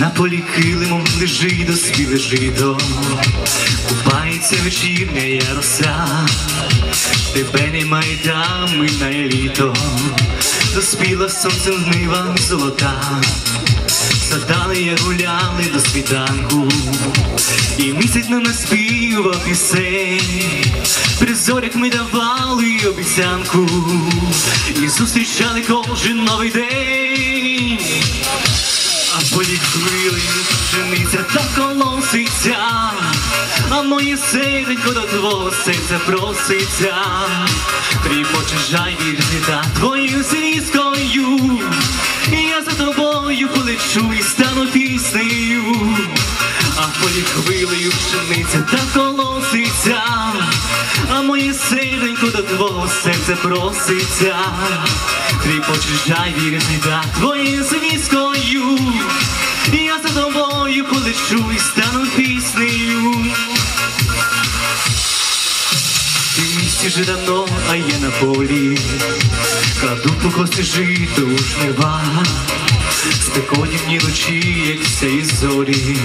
На полі килимом лежить до жито, купається вечірня роса, тебе немає і на літо, доспіла сонцем знива золота, Садали я гуляли до світанку, і місяць нам наспівав пісень, при зорях ми давали обіцянку, і зустрічали кожен новий день. А полі пшениця та колоситься, а моє серденько до твого серця проситься, Тріпоче жай вірзіта твоєю звісткою, і я за тобою полечу і стану піснею, а полі хвилею пшениця та колоситься, а моє серденько до твого серця проситься, Тріпоче жай вірзіта я за тобою і стану піснею. Ти в місті вже давно, а я на полі, кладу по кості жито у жнива, спекотні ночі, як вся і зорі,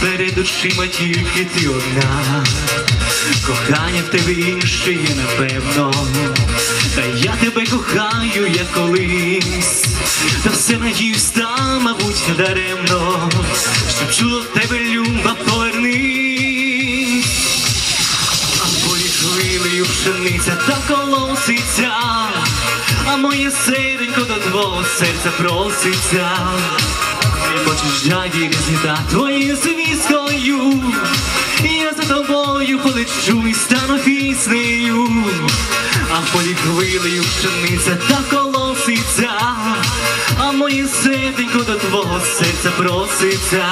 перед очима тільки ти одна, кохання в тебе інше є, напевно, та я тебе кохаю, як колись, та все надіюсь там, мабуть, даремно, щоб чула в тебе люба повернись. А полі хвилею пшениця та колоситься, а моє серденько до твого серця проситься. І почужай вірізніта твоєю звісткою, я за тобою полечу і стану піснею. А полі хвилею пшениця та колоситься, моє серденько до твого серця проситься.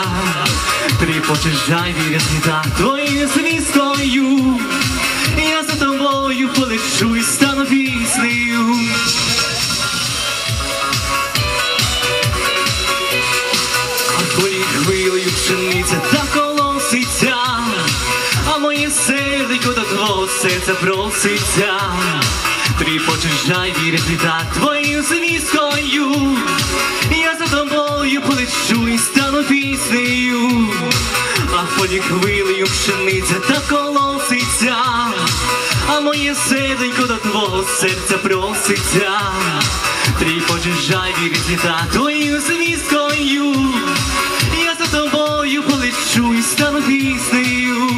Тріпочежай вірізніта твоєю звісткою, і я за тобою полечу і стану піснею. А твої хвилею пшениця та колоситься, а моє серденько до твого серця проситься. Тріпочеш жай вірить літа твоєю звісткою, я за тобою полечу і стану піснею, а полі хвилею пшениця та колоситься, а моє серденько до твого серця проситься. Тріпочеш жай вірить літа твоєю звісткою, я за тобою полечу і стану піснею.